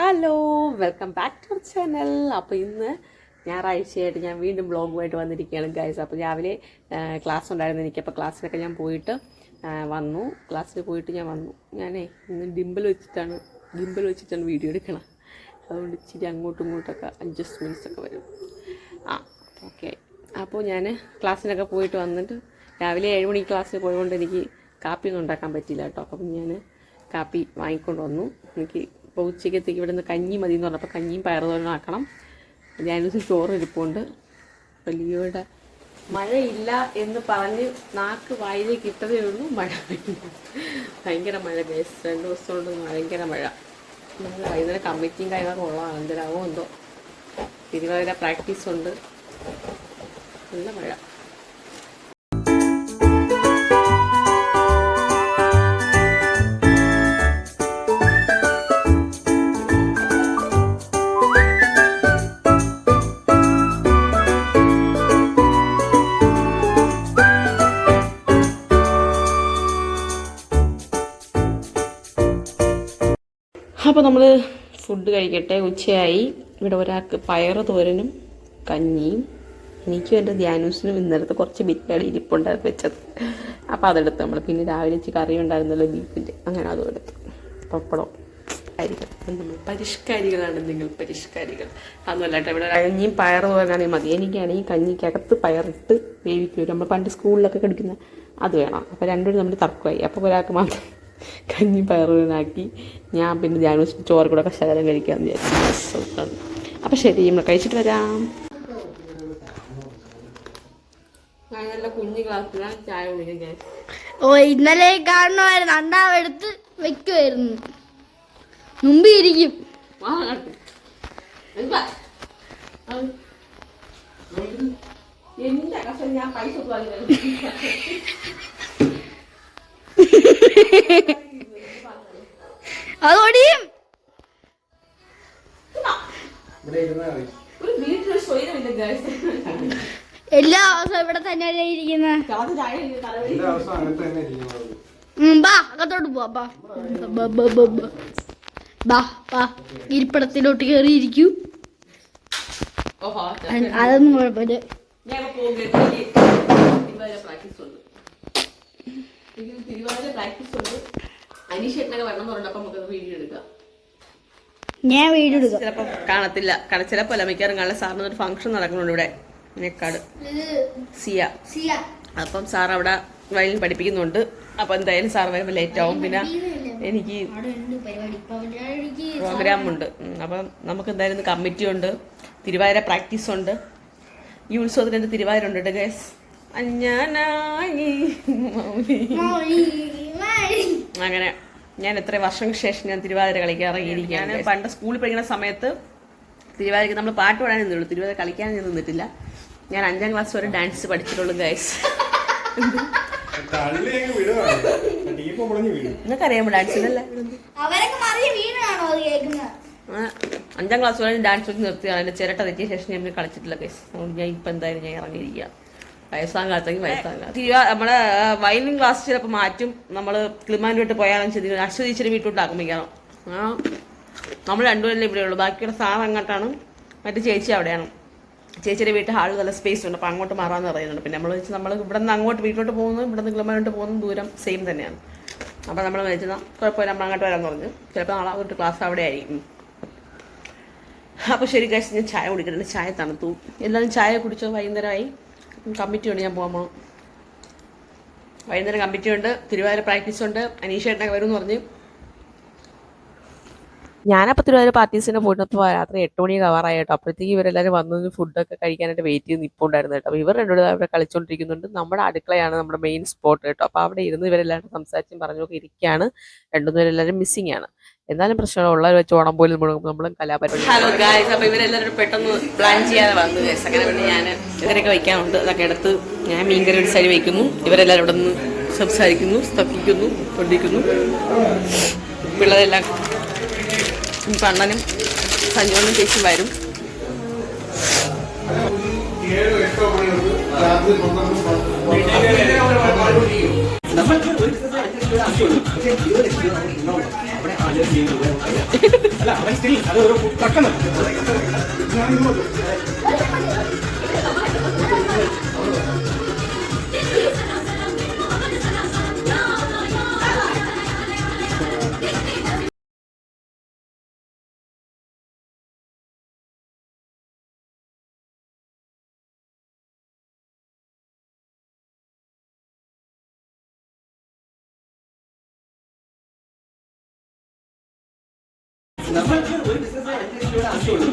Hello welcome back to our channel അപ്പോൾ ഇന്ന് ഞായറാഴ്ചയായിട്ട് ഞാൻ വീണ്ടും ബ്ലോഗുമായിട്ട് വന്നിരിക്കുകയാണ് ഗൈസ് അപ്പോൾ രാവിലെ ക്ലാസ് ഉണ്ടായിരുന്നു എനിക്ക്. അപ്പോൾ ക്ലാസ്സിലൊക്കെ ഞാൻ പോയിട്ട് വന്നു. ക്ലാസ്സിൽ പോയിട്ട് ഞാൻ വന്നു. ഞാനേ ഇന്ന് ഡിമ്പിൾ വെച്ചിട്ടാണ് ഡിമ്പിൾ വെച്ചിട്ടാണ് വീഡിയോ എടുക്കണം. അതുകൊണ്ട് ഇച്ചിരി അങ്ങോട്ടും ഇങ്ങോട്ടൊക്കെ അഡ്ജസ്റ്റ്മെന്റ്സ് ഒക്കെ വരും. ആ ഓക്കെ അപ്പോൾ ഞാൻ ക്ലാസ്സിനൊക്കെ പോയിട്ട് വന്നിട്ട് രാവിലെ ഏഴ് മണിക്ക് ക്ലാസ്സിൽ പോയതുകൊണ്ട് എനിക്ക് കാപ്പിയൊന്നും ഉണ്ടാക്കാൻ പറ്റിയില്ല കേട്ടോ. അപ്പം ഞാൻ കാപ്പി വാങ്ങിക്കൊണ്ട് വന്നു. എനിക്ക് ഇപ്പോൾ ഉച്ചയ്ക്കത്തേക്ക് ഇവിടെ നിന്ന് കഞ്ഞി മതി എന്ന് പറഞ്ഞപ്പോൾ കഞ്ഞിയും പയറുതോരനും ആക്കണം. ഞാനൊരു ചോറ് ഇരിപ്പുണ്ട് അപ്പോൾ മഴയില്ല എന്ന് പറഞ്ഞ് നാക്ക് വായിലേക്ക് ഇട്ടതേ ഉള്ളൂ. മഴ. ഭയങ്കര മഴ. ബേസ് രണ്ട് ദിവസം കൊണ്ട് ഭയങ്കര മഴ. വൈകുന്നേരം കമ്മിറ്റിയും കാര്യങ്ങളൊക്കെ ഉള്ളതാണ് എന്തിനാവോ എന്തോ. തിരുവാതിര പ്രാക്ടീസ് ഉണ്ട്. നല്ല മഴ. അപ്പോൾ നമ്മൾ ഫുഡ് കഴിക്കട്ടെ. ഉച്ചയായി. ഇവിടെ ഒരാൾക്ക് പയറ് തോരനും കഞ്ഞിയും എനിക്കും എന്റെ ധ്യാനൂസിനും ഇന്നലത്തെ കുറച്ച് ബിരിയാണി ഇരിപ്പുണ്ടായിരുന്നു വെച്ചത്. അപ്പോൾ അതെടുത്ത് നമ്മൾ പിന്നെ രാവിലെ ഇച്ചിരി കറി ഉണ്ടായിരുന്നല്ലോ ബീഫിന്റെ അങ്ങനെ അതും എടുത്തു. പപ്പടം പരിഷ്കാരികൾ നമ്മൾ പരിഷ്കാരികളാണ് നിങ്ങൾ പരിഷ്കാരികൾ. അതൊന്നുമല്ല കേട്ടോ. ഇവിടെ കഞ്ഞിയും പയർ തോരനാണെങ്കിൽ മതി. എനിക്കാണെങ്കിൽ കഞ്ഞിക്കകത്ത് പയറിട്ട് വേവിക്കും നമ്മൾ പണ്ട് സ്കൂളിലൊക്കെ കടിക്കുന്ന അത് വേണം. അപ്പോൾ രണ്ടുപേരും നമ്മൾ തർക്കമായി. അപ്പോൾ ഒരാൾക്ക് മാത്രം കഞ്ഞി പയറുനാക്കി ഞാൻ പിന്നെ ധ്യാനം ചോറ് കൂടെ ഒക്കെ ശകലം കഴിക്കാമെന്ന് വിചാരിച്ചു അപ്പം ശരി നമ്മൾ കഴിച്ചിട്ട് വരാം. ഞാൻ നല്ല കുഞ്ഞു ക്ലാസ്സിലാണ് ചായ കുടിക്കാൻ ഓ ഇന്നലെ കാണുമായിരുന്നു അണ്ടാവെടുത്ത് വെക്കുമായിരുന്നു മുമ്പ് ഇരിക്കും എന്റെ കഷ്ടം ഞാൻ പൈസ അതോടിയും എല്ലാ ദിവസവും ഇവിടെ തന്നെയല്ലേ ഇരിക്കുന്നത് ബാ അകത്തോട്ട് പോവാ ബാ. ബാ, ഇരിപ്പിടത്തിലോട്ട് കയറി ഇരിക്കൂ ഓഹോ അതൊന്നും കുഴപ്പമില്ല. പ്രാക്ടീസ് ഉണ്ട്. എനിക്ക് തിരുവാതിര പ്രാക്ടീസ് ഉണ്ട്. അനീഷേട്ടനൊക്കെ വരണം എന്ന് പറഞ്ഞപ്പോൾ നമുക്കത് വീഡിയോ എടുക്കാം. ഞാൻ വീഡിയോ എടുക്കാം. ചിലപ്പോൾ കാണത്തില്ല. കാരണം ചിലപ്പോൾ അല്ല മിക്കവാറും കാണാൻ സാറിന് ഒരു ഫംഗ്ഷൻ നടക്കുന്നുണ്ട് ഇവിടെ. നെക്കാട് സിയ. അപ്പം സാർ അവിടെ വയലിൻ പഠിപ്പിക്കുന്നുണ്ട്. അപ്പം എന്തായാലും സാർ വരുമ്പോൾ ലേറ്റ് ആവും. പിന്നെ എനിക്ക് പ്രോഗ്രാം ഉണ്ട് അപ്പം നമുക്ക് എന്തായാലും കമ്മിറ്റി ഉണ്ട്. തിരുവാതിര പ്രാക്ടീസ് ഉണ്ട്. ഈ ഉത്സവത്തിന് എന്റെ തിരുവാതിര ഉണ്ട് കേട്ടോ ഗൈസ് അഞ്ഞാനായി മൗനി. അങ്ങനെ ഞാൻ എത്ര വർഷങ്ങൾക്ക് ശേഷം ഞാൻ തിരുവാതിര കളിക്കാൻ ഇറങ്ങിയിരിക്കുകയാണ്. പണ്ട് സ്കൂളിൽ പഠിക്കുന്ന സമയത്ത് തിരുവാതിരക്ക് നമ്മൾ പാട്ട് പാടാൻ നിന്നുള്ളൂ തിരുവാതിര കളിക്കാൻ ഞാൻ നിന്നിട്ടില്ല. ഞാൻ അഞ്ചാം ക്ലാസ് വരെ ഡാൻസ് പഠിച്ചിട്ടുള്ളൂ ഗൈസ് നിങ്ങൾക്കറിയാമോ ഡാൻസിനല്ലേ അഞ്ചാം ക്ലാസ് വരെ ഡാൻസ് വെച്ച് നിർത്തിയാണ് എന്റെ ചിരട്ട തെറ്റിയ ശേഷം ഞാൻ കളിച്ചിട്ടില്ല ഗൈസ് അതുകൊണ്ട് ഞാൻ ഇപ്പം എന്തായാലും ഞാൻ ഇറങ്ങിയിരിക്കുക വയസ്സാം കാലത്തേക്ക് വയസ്സാം കാലം തിരുവാ നമ്മുടെ വയലിൻ ക്ലാസ് ചിലപ്പോൾ മാറ്റും. നമ്മൾ ക്ലിമാൻ വിട്ട് പോയാലും ശരി അശ്വതി ഇച്ചിരി വീട്ടിലോട്ടാക്കും ആ നമ്മൾ രണ്ടുപേരല്ലേ ഇവിടെ ഉള്ളൂ. ബാക്കിയുള്ള സാർ അങ്ങോട്ടാണ്. മറ്റു ചേച്ചി അവിടെയാണ്. ചേച്ചിയുടെ വീട്ടിൽ ഹാൾ നല്ല സ്പേസ് ഉണ്ട്. അപ്പോൾ അങ്ങോട്ട് മാറാമെന്ന് പറയുന്നുണ്ട്. പിന്നെ നമ്മൾ വെച്ച് നമ്മൾ ഇവിടെ നിന്ന് അങ്ങോട്ട് വീട്ടിലോട്ട് പോകുന്നു ഇവിടെ നിന്ന് ക്ലിമാനോട്ട് പോകുന്നു ദൂരം സെയിം തന്നെയാണ്. അപ്പോൾ നമ്മൾ വെച്ചാൽ കുഴപ്പമില്ല നമ്മൾ അങ്ങോട്ട് വരാമെന്ന് പറഞ്ഞു. ചിലപ്പോൾ നാളെ ഒരു ക്ലാസ് അവിടെ ആയിരിക്കും. അപ്പോൾ ശരി കഴിച്ച് ഞാൻ ചായ കുടിക്കുന്നുണ്ട് ചായ തണുത്തു. എല്ലാവരും ചായ കുടിച്ചോ? വൈകുന്നേരമായി? കമ്മിറ്റി ഉണ്ട് ഞാൻ പോകാൻ പോകണം വൈകുന്നേരം കമ്മിറ്റി ഉണ്ട് തിരുവാതിര പ്രാക്ടീസ് ഉണ്ട് അനീഷേട്ടനൊക്കെ വരും എന്ന് പറഞ്ഞ്. ഞാനപ്പോൾ തിരുവാതിര പാർട്ടീസിന് പോയിട്ടപ്പോൾ രാത്രി എട്ട് മണി കവറായി കേട്ടോ. അപ്പോഴത്തേക്ക് ഇവരെല്ലാവരും വന്നു ഫുഡൊക്കെ കഴിക്കാനായിട്ട് വെയിറ്റ് ചെയ്ത് നിൽപ്പുണ്ടായിരുന്നു കേട്ടോ. അപ്പോൾ ഇവർ രണ്ടുപേരും അവിടെ കളിച്ചുകൊണ്ടിരിക്കുന്നുണ്ട് നമ്മുടെ അടുക്കളയാണ് നമ്മുടെ മെയിൻ സ്പോട്ട് കേട്ടോ. അപ്പോൾ അവിടെ ഇരുന്ന് ഇവരെല്ലാവരും സംസാരിച്ചും പറഞ്ഞൊക്കെ ഇരിക്കുകയാണ്. രണ്ടുപേരെല്ലാവരും മിസ്സിംഗ് ആണ്. എന്നാലും പ്രശ്നം ഉള്ളവർ വെച്ച് ഓണം പോലും നമ്മൾ നമ്മളും കലാപരിപാടി ഹലോ ഗായ്സ് അപ്പോൾ ഇവരെല്ലാവരും പെട്ടെന്ന് പ്ലാൻ ചെയ്യാതെ വന്നു ഗൈസ് അങ്ങനെ പിന്നെ ഞാൻ ഇവരൊക്കെ വയ്ക്കാനുണ്ട്. അതൊക്കെ എടുത്ത് ഞാൻ മീൻകറി ഒരു സൈഡ് വയ്ക്കുന്നു ഇവരെല്ലാവരും ഇവിടെ നിന്ന് സംസാരിക്കുന്നു സ്തപ്പിക്കുന്നു കൊണ്ടിരിക്കുന്നു പിള്ളേരെല്ലാം കണ്ണനും അണ്ണനും സഞ്ജോനും ചേച്ചി വരും ഏഴ് അല്ല അവൻ സ്റ്റിൽ അത് ഒരു ട്രക്കെന്ന്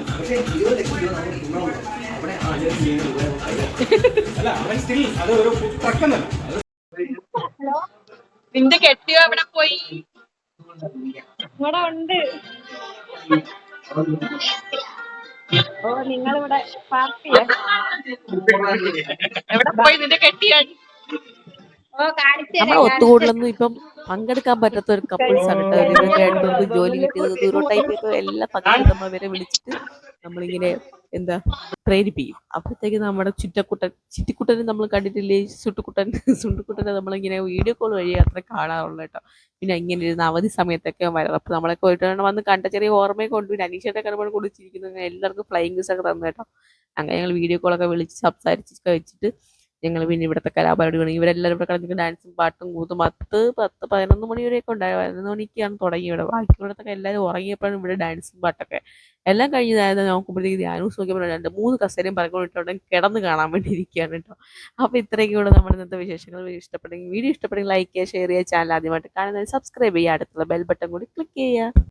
അല്ല അവൻ സ്റ്റിൽ അത് ഒരു ട്രക്കെന്ന് നിന്റെ കെട്ടിയോ എവിടെ പോയി? ഇവിടെ ഉണ്ട്. ഓ നിങ്ങളിവിടെ പാർട്ടിയാ എവിടെ പോയി നിന്റെ കെട്ടിയോ? ഓ കാണിച്ചു ഒത്തുകൂടലൊന്നും ഇപ്പം പങ്കെടുക്കാൻ പറ്റാത്ത ഒരു കപ്പിൾസ് ആണ് കേട്ടോ രണ്ടുപേർക്ക് ജോലി കിട്ടിയത് ദൂരോ ടൈപ്പ് എല്ലാ പങ്കെടുക്കുന്നവരെ വിളിച്ചിട്ട് നമ്മളിങ്ങനെ എന്താ പ്രേരിപ്പിക്കും. അപ്പോഴത്തേക്ക് നമ്മുടെ ചുറ്റക്കുട്ടൻ ചിറ്റിക്കുട്ടനെ നമ്മൾ കണ്ടിട്ടില്ലേ? ചുട്ടുക്കുട്ടൻ ചുണ്ടുക്കുട്ടനെ നമ്മളിങ്ങനെ വീഡിയോ കോൾ വഴി അത്ര കാണാറുള്ളൂ കേട്ടോ പിന്നെ ഇങ്ങനെ ഇരുന്ന് അവധി സമയത്തൊക്കെ വരാറ്. അപ്പോൾ നമ്മളൊക്കെ പോയിട്ട് വന്ന് കണ്ട ചെറിയ ഓർമ്മയൊക്കെ കൊണ്ട് പിന്നെ അനീഷയുടെ കടമ്പോൾ കുടിച്ചിരിക്കുന്നു അങ്ങനെ എല്ലാവർക്കും ഫ്ലൈങ് ഒക്കെ തന്നു കേട്ടോ അങ്ങനെ ഞങ്ങൾ വീഡിയോ കോളൊക്കെ വിളിച്ച് സംസാരിച്ചൊക്കെ വെച്ചിട്ട് ഞങ്ങൾ പിന്നെ ഇവിടുത്തെ കലാപരിപാടി ഇവരെല്ലാവരും ഇവിടെ കിടന്നിട്ട് ഡാൻസും പാട്ടും കൂത്തും പത്ത് പത്ത് പതിനൊന്ന് മണി വരെയൊക്കെ ഉണ്ടായി പതിനൊന്ന് മണിക്കാണ് തുടങ്ങി ഇവിടെ. ബാക്കിയുള്ളതൊക്കെ എല്ലാവരും ഉറങ്ങിയപ്പോഴാണ് ഇവിടെ ഡാൻസും പാട്ടൊക്കെ. എല്ലാം കഴിഞ്ഞതായത് നോക്കുമ്പോഴത്തേക്ക് ധ്യാനൂസ് നോക്കിയപ്പോൾ രണ്ട് മൂന്ന് കസേരയും പറഞ്ഞുകൊണ്ടിട്ടുണ്ട് കിടന്ന് കാണാൻ വേണ്ടി ഇരിക്കുകയാണ് കേട്ടോ. അപ്പോൾ ഇത്രയൊക്കെ ഇവിടെ നമ്മുടെ ഇന്നത്തെ വിശേഷങ്ങൾ. ഇഷ്ടപ്പെട്ടെങ്കിൽ വീഡിയോ ഇഷ്ടപ്പെട്ടെങ്കിൽ ലൈക്ക് ചെയ്യുക ഷെയർ ചെയ്യുക ചാനൽ ആദ്യമായിട്ട് കാണുന്നത് സബ്സ്ക്രൈബ് ചെയ്യുക. അടുത്തുള്ള ബെൽ ബട്ടൺ കൂടി ക്ലിക്ക് ചെയ്യുക.